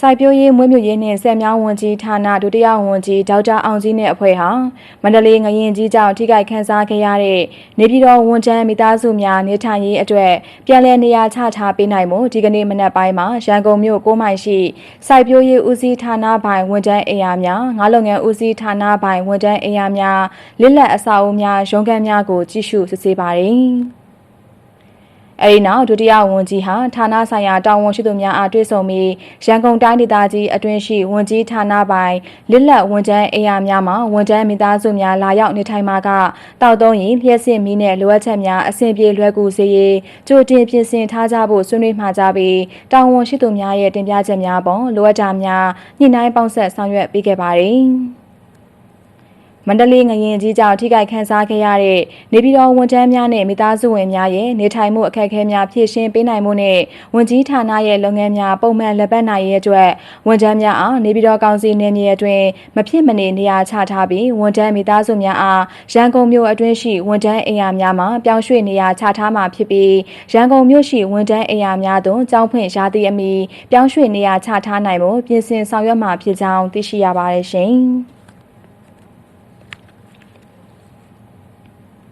စိုက်ပျိုးရေးမွေးမြူရေးနှင့်ဆက်မြောင်းဝန်ကြီးဌာနဒုတိယဝန်ကြီးဒေါက်တာအောင်ကြီးနဲ့အဖွဲ့ဟာမန္တလေးငရင်ကြီးကြောင့်ထိခိုက်ခန်းစားခဲ့ရတဲ့နေပြည်တော်ဝန်ထမ်းမိသားစုများနေထိုင်ရေးအတွက်ပြန်လည်နေရာချထားပေးနိုင်မှုဒီကနေ့မနက်ပိုင်းမှာရန်ကုန်မြို့ကိုမိုင်ရှိစိုက်ပျိုးရေးဦးစီးဌာနပိုင်ဝန်ထမ်းအိမ်ယာများငါးလုပ်ငန်းဦးစီးဌာနပိုင်ဝန်ထမ်းအိမ်ယာများလစ်လက်အဆောက်အဦများရုံးခန်းများကိုကြည့်ရှုစစ်ဆေးပါတယ်။ အဲဒီနောက်ဒုတိယဝန်ကြီးဟာဌာနဆိုင်ရာတာဝန်ရှိသူများအားတွေ့ဆုံပြီးရန်ကုန်တိုင်းဒေသကြီးအတွင်းရှိဝန်ကြီးဌာနပိုင်လစ်လက်ဝန်ထမ်းအိမ်ယာများမှာဝန်ထမ်းမိသားစုများလာရောက်နေထိုင်မှာကတောက်သုံးရင်လျှက်စစ်မီးနဲ့လိုအပ်ချက်များအဆင်ပြေလွယ်ကူစေရေးကြိုတင်ပြင်ဆင်ထားကြဖို့ဆွေးနွေးမှာကြပြီးတာဝန်ရှိသူများရဲ့တင်ပြချက်များပေါ်လိုအပ်တာများညှိနှိုင်းပေါင်းဆက်ဆောင်ရွက်ပေးခဲ့ပါတယ်။ မန္တလေးငရင်ကြီးကြောင့်ထိခိုက်ခန်းစားခဲ့ရတဲ့နေပြည်တော်ဝန်ထမ်းများနဲ့မိသားစုဝင်များရဲ့နေထိုင်မှုအခက်အခဲများဖြည့်ရှင်းပေးနိုင်မှုနဲ့ဝန်ကြီးဌာနရဲ့လုပ်ငန်းများပုံမှန်လက်ပတ်နိုင်ရဲ့အတွက်ဝန်ထမ်းများအားနေပြည်တော်ကောင်စီနေမြေအတွင်းမဖြစ်မနေနေရာချထားပြီးဝန်ထမ်းမိသားစုများအားရန်ကုန်မြို့အတွင်းရှိဝန်ထမ်းအိမ်ယာများမှာပြောင်းရွှေ့နေရာချထားမှာဖြစ်ပြီးရန်ကုန်မြို့ရှိဝန်ထမ်းအိမ်ယာများသို့ကြောင်းဖွင့်ရာသီအမီပြောင်းရွှေ့နေရာချထားနိုင်ဖို့ပြင်ဆင်ဆောင်ရွက်မှာဖြစ်ကြောင်းသိရှိရပါတယ်ရှင်။